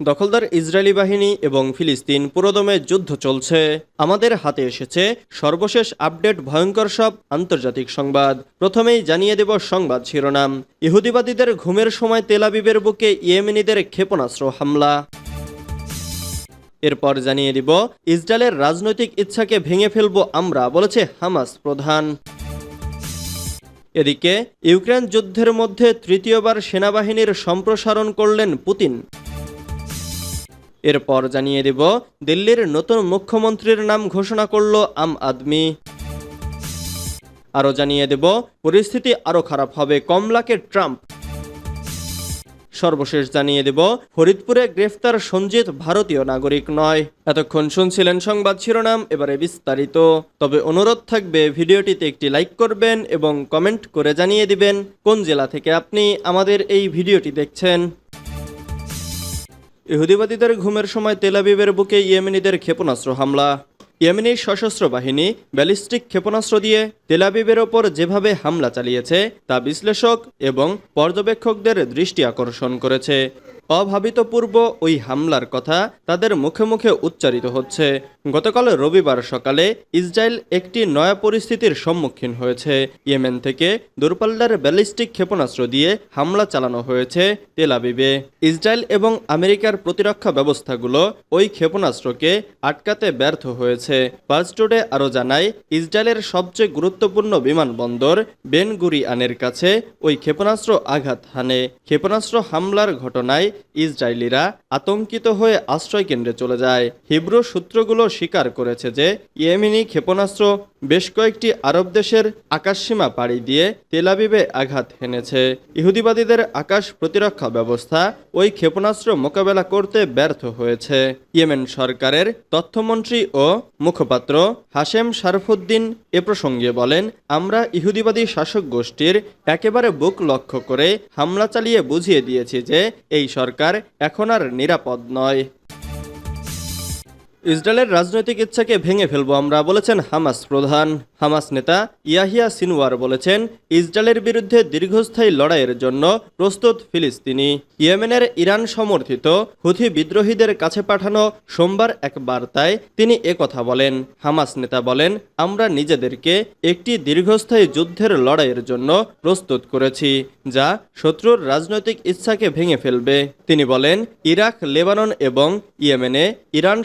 দখলদার ইসরায়েলি বাহিনী এবং ফিলিস্তিন পুরোদমে যুদ্ধ চলছে। আমাদের হাতে এসেছে সর্বশেষ আপডেট ভয়ঙ্কর সব আন্তর্জাতিক সংবাদ। প্রথমেই জানিয়ে দেব সংবাদ শিরোনাম। ইহুদিবাদীদের ঘুমের সময় তেলাবিবের বুকে ইয়েমেনিদের ক্ষেপণাস্ত্র হামলা। এরপর জানিয়ে দিব, ইসরায়েলের রাজনৈতিক ইচ্ছাকে ভেঙে ফেলব আমরা, বলেছে হামাস প্রধান। এদিকে, ইউক্রেন যুদ্ধের মধ্যে তৃতীয়বার সেনাবাহিনীর সম্প্রসারণ করলেন পুতিন। এরপর জানিয়ে দেব, দিল্লির নতুন মুখ্যমন্ত্রীর নাম ঘোষণা করল আম আদমি। আরও জানিয়ে দেব, পরিস্থিতি আরও খারাপ হবে কমলাকে ট্রাম্প। সর্বশেষ জানিয়ে দেব, ফরিদপুরে গ্রেফতার সঞ্জিত ভারতীয় নাগরিক নয়। এতক্ষণ শুনছিলেন সংবাদ শিরোনাম, এবারে বিস্তারিত। তবে অনুরোধ থাকবে, ভিডিওটিতে একটি লাইক করবেন এবং কমেন্ট করে জানিয়ে দিবেন, কোন জেলা থেকে আপনি আমাদের এই ভিডিওটি দেখছেন। ইহুদিবাদীদের ঘুমের সময় তেলাবিবের বুকে ইয়েমেনিদের ক্ষেপণাস্ত্র হামলা। ইয়েমেনি সশস্ত্র বাহিনী ব্যালিস্টিক ক্ষেপণাস্ত্র দিয়ে তেলাবিবের ওপর যেভাবে হামলা চালিয়েছে, তা বিশ্লেষক এবং পর্যবেক্ষকদের দৃষ্টি আকর্ষণ করেছে। অভাবিতপূর্ব ওই হামলার কথা তাদের মুখে মুখে উচ্চারিত হচ্ছে। গতকাল রবিবার সকালে ইসরায়েল একটি নয়া পরিস্থিতির সম্মুখীন হয়েছে। ইয়েমেন থেকে দূরপাল্লার ব্যালিস্টিক ক্ষেপণাস্ত্র দিয়ে হামলা চালানো হয়েছে তেল আবিবে। ইসরায়েল এবং আমেরিকার প্রতিরক্ষা ব্যবস্থাগুলো ওই ক্ষেপণাস্ত্রকে আটকাতে ব্যর্থ হয়েছে। পার্সটোডে আরও জানায়, ইসরায়েলের সবচেয়ে গুরুত্বপূর্ণ বিমানবন্দর বেন গুরিয়ানের কাছে ওই ক্ষেপণাস্ত্র আঘাত হানে। ক্ষেপণাস্ত্র হামলার ঘটনায় ইসরায়েলিরা আতঙ্কিত হয়ে আশ্রয় কেন্দ্রে চলে যায়। হিব্রু সূত্রগুলো স্বীকার করেছে যে ইয়েমিনি ক্ষেপণাস্ত্র বেশ কয়েকটি আরব দেশের আকাশসীমা পাড়ি দিয়ে তেলাবিবে আঘাত হেনেছে। ইহুদিবাদীদের আকাশ প্রতিরক্ষা ব্যবস্থা ওই ক্ষেপণাস্ত্র মোকাবেলা করতে ব্যর্থ হয়েছে। ইয়েমেন সরকারের তথ্যমন্ত্রী ও মুখপাত্র হাশেম শারফুদ্দিন এ প্রসঙ্গে বলেন, আমরা ইহুদিবাদী শাসক গোষ্ঠীর একেবারে বুক লক্ষ্য করে হামলা চালিয়ে বুঝিয়ে দিয়েছি যে এই সরকার এখন আর নিরাপদ নয়। ইসরায়েলের রাজনৈতিক ইচ্ছাকে ভেঙে ফেলব আমরা বলেছেন হামাস প্রধান। হামাস নেতা ইয়াহিয়া সিনওয়ার বলেছেন, ইসরায়েলের বিরুদ্ধে দীর্ঘস্থায়ী লড়াইয়ের জন্য প্রস্তুত ফিলিস্তিনি। ইয়েমেনের ইরান সমর্থিত হুথি বিদ্রোহীদের কাছে পাঠানো সোমবার এক বার্তায় তিনি একথা বলেন। হামাস নেতা বলেন, আমরা নিজেদেরকে একটি দীর্ঘস্থায়ী যুদ্ধের লড়াইয়ের জন্য প্রস্তুত করেছি, যা শত্রুর রাজনৈতিক ইচ্ছাকে ভেঙে ফেলবে। তিনি বলেন, ইরাক, লেবানন এবং ইয়েমেনে ইরান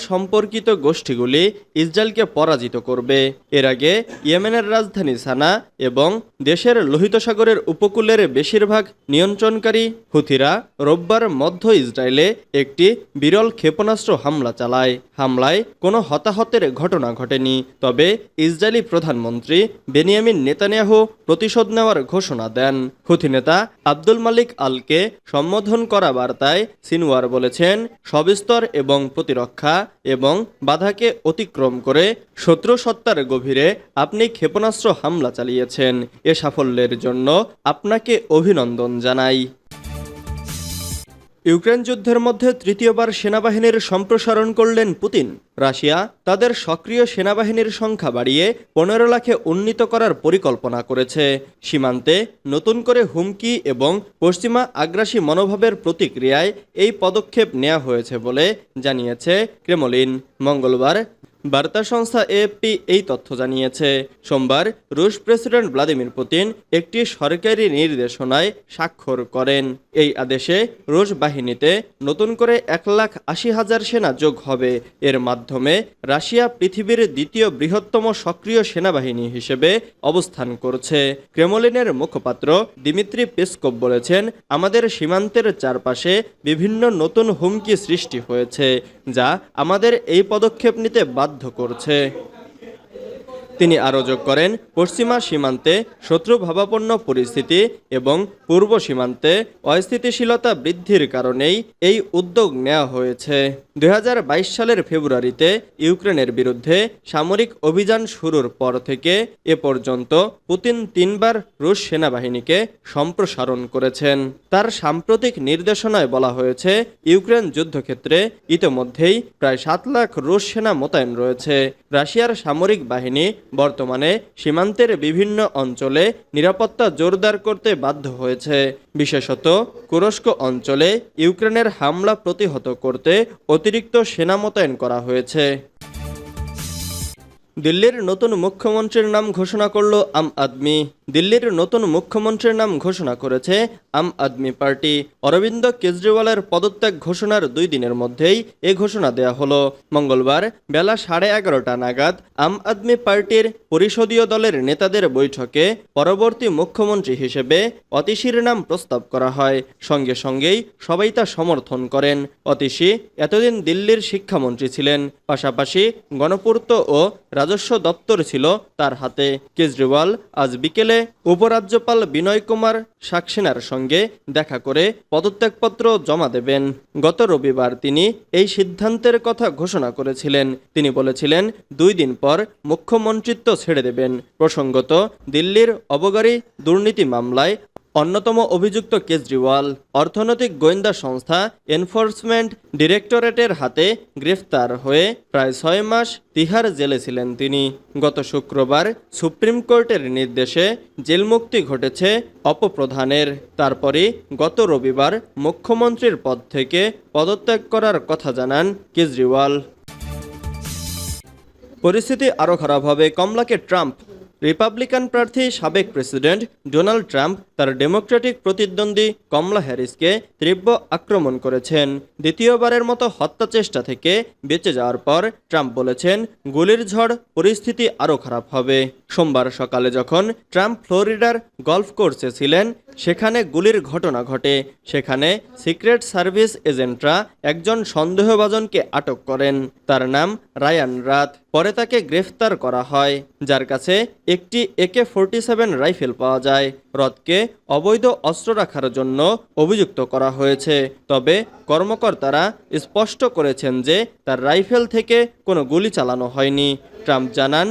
সম্পর্কিত গোষ্ঠীগুলি ইসরায়েলকে পরাজিত করবে। এর আগে ইয়েমেনের রাজধানী সানা এবং দেশের লোহিত সাগরের উপকূলের বেশিরভাগ নিয়ন্ত্রণকারী হুথিরা রোববার মধ্য ইসরায়েলে একটি বিরল ক্ষেপণাস্ত্র হামলা চালায়। হামলায় কোনো হতাহতের ঘটনা ঘটেনি। তবে ইসরায়েলি প্রধানমন্ত্রী বেনিয়ামিন নেতানিয়াহু প্রতিশোধ নেওয়ার ঘোষণা দেন। হুথি নেতা আব্দুল মালিক আলকে সম্বোধন করা বার্তায় সিনওয়ার বলেছেন, সবিস্তর এবং প্রতিরক্ষা এবং বাধাকে অতিক্রম করে শত্রু সত্তার গভীরে আপনি ক্ষেপণাস্ত্র হামলা চালিয়েছেন। এ সাফল্যের জন্য আপনাকে অভিনন্দন জানাই। ইউক্রেন যুদ্ধের মধ্যে তৃতীয়বার সেনাবাহিনীর সম্প্রসারণ করলেন পুতিন। রাশিয়া তাদের সক্রিয় সেনাবাহিনীর সংখ্যা বাড়িয়ে পনেরো লাখে উন্নীত করার পরিকল্পনা করেছে। সীমান্তে নতুন করে হুমকি এবং পশ্চিমা আগ্রাসী মনোভাবের প্রতিক্রিয়ায় এই পদক্ষেপ নেওয়া হয়েছে বলে জানিয়েছে ক্রেমলিন। মঙ্গলবার বার্তা সংস্থা এএফপি এই তথ্য জানিয়েছে। সোমবার রুশ প্রেসিডেন্ট ভ্লাদিমির পুতিন একটি সরকারি নির্দেশনায় স্বাক্ষর করেন। এই আদেশে রুশ বাহিনীতে নতুন করে এক লাখ আশি হাজার সেনা যোগ হবে। এর মাধ্যমে রাশিয়া পৃথিবীর দ্বিতীয় বৃহত্তম সক্রিয় সেনাবাহিনী হিসেবে অবস্থান করছে। ক্রেমলিনের মুখপাত্র দিমিত্রি পেসকোভ বলেছেন, আমাদের সীমান্তের চারপাশে বিভিন্ন নতুন হুমকি সৃষ্টি হয়েছে, যা আমাদের এই পদক্ষেপ নিতে বাধ্য করছে। তিনি আরও যোগ করেন, পশ্চিমা সীমান্তে শত্রুভাবাপন্ন পরিস্থিতি এবং পূর্ব সীমান্তে অস্থিতিশীলতা বৃদ্ধির কারণেই এই উদ্যোগ নেওয়া হয়েছে। দুই সালের ফেব্রুয়ারিতে ইউক্রেনের বিরুদ্ধে সামরিক অভিযান শুরুর পর থেকে এ পর্যন্ত পুতিন তিনবার রুশ সেনাবাহিনীকে সম্প্রসারণ করেছেন। তার সাম্প্রতিক নির্দেশনায় বলা হয়েছে, ইউক্রেন যুদ্ধক্ষেত্রে ইতোমধ্যেই প্রায় সাত লাখ রুশ সেনা মোতায়েন রয়েছে। রাশিয়ার সামরিক বাহিনী বর্তমানে সীমান্তের বিভিন্ন অঞ্চলে নিরাপত্তা জোরদার করতে বাধ্য হয়েছে। বিশেষত কুরস্ক অঞ্চলে ইউক্রেনের হামলা প্রতিহত করতে অতিরিক্ত সেনা মোতায়েন করা হয়েছে। দিল্লির নতুন মুখ্যমন্ত্রীর নাম ঘোষণা করল আম আদমি। দিল্লির নতুন মুখ্যমন্ত্রীর নাম ঘোষণা করেছে আম আদমি পার্টি। অরবিন্দ কেজরিওয়ালের পদত্যাগ ঘোষণার দুই দিনের মধ্যেই এ ঘোষণা দেয়া হলো। মঙ্গলবার বেলা সাড়ে এগারোটা নাগাদ আম আদমি পার্টির পরিষদীয় দলের নেতাদের বৈঠকে পরবর্তী মুখ্যমন্ত্রী হিসেবে অতিশির নাম প্রস্তাব করা হয়। সঙ্গে সঙ্গেই সবাই তা সমর্থন করেন। অতিশি এতদিন দিল্লির শিক্ষামন্ত্রী ছিলেন। পাশাপাশি গণপূর্ত ও রাজস্ব দপ্তর ছিল তার হাতে। কেজরিওয়াল আজ বিকেলে উপরাজ্যপাল বিনয় কুমার সাক্সেনার সঙ্গে দেখা করে পদত্যাগপত্র জমা দেবেন। গত রবিবার তিনি এই সিদ্ধান্তের কথা ঘোষণা করেছিলেন। তিনি বলেছিলেন, দুই দিন পর মুখ্যমন্ত্রিত্ব ছেড়ে দেবেন। প্রসঙ্গত, দিল্লির অবগারী দুর্নীতি মামলায় অন্যতম অভিযুক্ত কেজরিওয়াল অর্থনৈতিক গোয়েন্দা সংস্থা এনফোর্সমেন্ট ডিরেক্টরেটের হাতে গ্রেফতার হয়ে প্রায় ছয় মাস তিহার জেলে ছিলেন তিনি। গত শুক্রবার সুপ্রিম কোর্টের নির্দেশে জেলমুক্তি ঘটেছে অপপ্রধানের। তারপরে গত রবিবার মুখ্যমন্ত্রীর পদ থেকে পদত্যাগ করার কথা জানান কেজরিওয়াল। পরিস্থিতি আরও খারাপ হবে। কমলাকে ট্রাম্প রিপাবলিকান প্রার্থী সাবেক প্রেসিডেন্ট ডোনাল্ড ট্রাম্প তার ডেমোক্রেটিক প্রতিদ্বন্দ্বী কমলা হ্যারিসকে তীব্র আক্রমণ করেছেন। দ্বিতীয়বারের মতো হত্যা চেষ্টা থেকে বেঁচে যাওয়ার পর ট্রাম্প বলেছেন, গুলির ঝড়, পরিস্থিতি আরও খারাপ হবে। সোমবার সকালে যখন ট্রাম্প ফ্লোরিডার গলফ কোর্সে ছিলেন সেখানে গুলির ঘটনা ঘটে। সেখানে সিক্রেট সার্ভিস এজেন্টরা একজন সন্দেহভাজনকে আটক করেন। তার নাম রায়ান রাত। পরে তাকে গ্রেফতার করা হয়, যার কাছে একটি একে ফোরটি সেভেন রাইফেল পাওয়া যায়। রথকে অবৈধ অস্ত্র রাখার জন্য অভিযুক্ত করা হয়েছে। তবে কর্মকর্তারা স্পষ্ট করেছেন যে তার রাইফেল থেকে কোনো গুলি চালানো হয়নি। ট্রাম্প জানান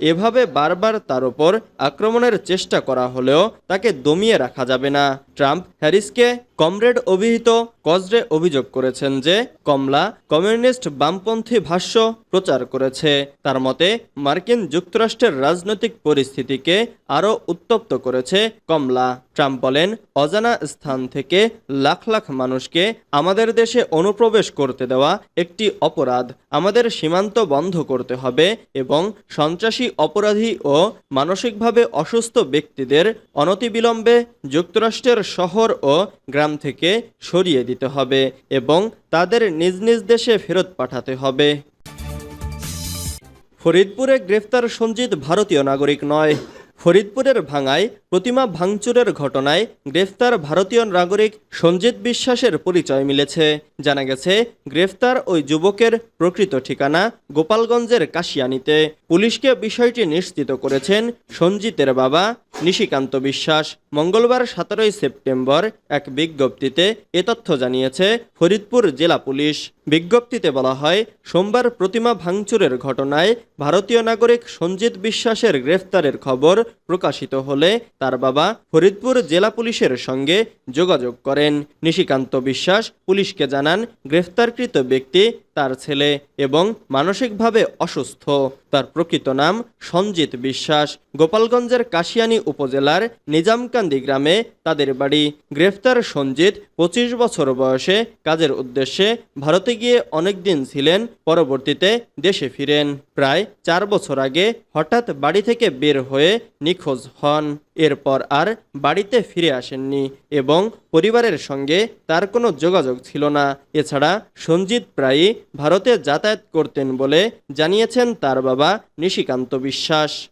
এভাবে বারবার তার ওপর আক্রমণের চেষ্টা করা হলেও তাকে দমিয়ে রাখা যাবে না। ট্রাম্প, হ্যারিসকে কমরেড অভিহিত কজরে অভিযোগ করেছেন যে কমলা কমিউনিস্ট বামপন্থী ভাষ্য প্রচার করেছে। তার মতে, মার্কিন যুক্তরাষ্ট্রের রাজনৈতিক পরিস্থিতিকে আরও উত্তপ্ত করেছে কমলা। ট্রাম্প বলেন, অজানা স্থান থেকে লাখ লাখ মানুষকে আমাদের দেশে অনুপ্রবেশ করতে দেওয়া একটি অপরাধ। আমাদের সীমান্ত বন্ধ করতে হবে এবং সন্ত্রাসী অপরাধী ও মানসিকভাবে অসুস্থ ব্যক্তিদের অনতিবিলম্বে যুক্তরাষ্ট্রের শহর ও গ্রাম থেকে সরিয়ে দিতে হবে এবং তাদের নিজ নিজ দেশে ফেরত পাঠাতে হবে। ফরিদপুরে গ্রেফতার সঞ্জিত ভারতীয় নাগরিক নয়। ফরিদপুরের ভাঙায় প্রতিমা ভাঙচুরের ঘটনায় গ্রেফতার ভারতীয় নাগরিক সঞ্জিত বিশ্বাসের পরিচয় মিলেছে। জানা গেছে, গ্রেফতার ওই যুবকের প্রকৃত ঠিকানা গোপালগঞ্জের কাশিয়ানিতে। পুলিশকে বিষয়টি নিশ্চিত করেছেন সঞ্জিতের বাবা নিশিকান্ত বিশ্বাস মঙ্গলবার সতেরোই সেপ্টেম্বর এক বিজ্ঞপ্তিতে এ তথ্য জানিয়েছে, ফরিদপুর জেলা পুলিশ। বিজ্ঞপ্তিতে বলা হয়, সোমবার প্রতিমা ভাঙচুরের ঘটনায় ভারতীয় নাগরিক সঞ্জিত বিশ্বাসের গ্রেফতারের খবর প্রকাশিত হলে তার বাবা ফরিদপুর জেলা পুলিশের সঙ্গে যোগাযোগ করেন। নিশিকান্ত বিশ্বাস পুলিশকে জানান, গ্রেফতারকৃত ব্যক্তি তার ছেলে এবং মানসিকভাবে অসুস্থ। তার প্রকৃত নাম সঞ্জিত বিশ্বাস। গোপালগঞ্জের কাশিয়ানী উপজেলার নিজামকান্দি গ্রামে তাদের বাড়ি। গ্রেফতার সঞ্জিত পঁচিশ বছর বয়সে কাজের উদ্দেশ্যে ভারতে গিয়ে অনেকদিন ছিলেন, পরবর্তীতে দেশে ফিরেন। প্রায় চার বছর আগে হঠাৎ বাড়ি থেকে বের হয়ে নিখোঁজ হন। এরপর আর বাড়িতে ফিরে আসেননি এবং পরিবারের সঙ্গে তার কোনো যোগাযোগ ছিল না। এছাড়া সঞ্জিত প্রায়ই ভারতে যাতায়াত করতেন বলে জানিয়েছেন তার বাবা নিশিকান্ত বিশ্বাস।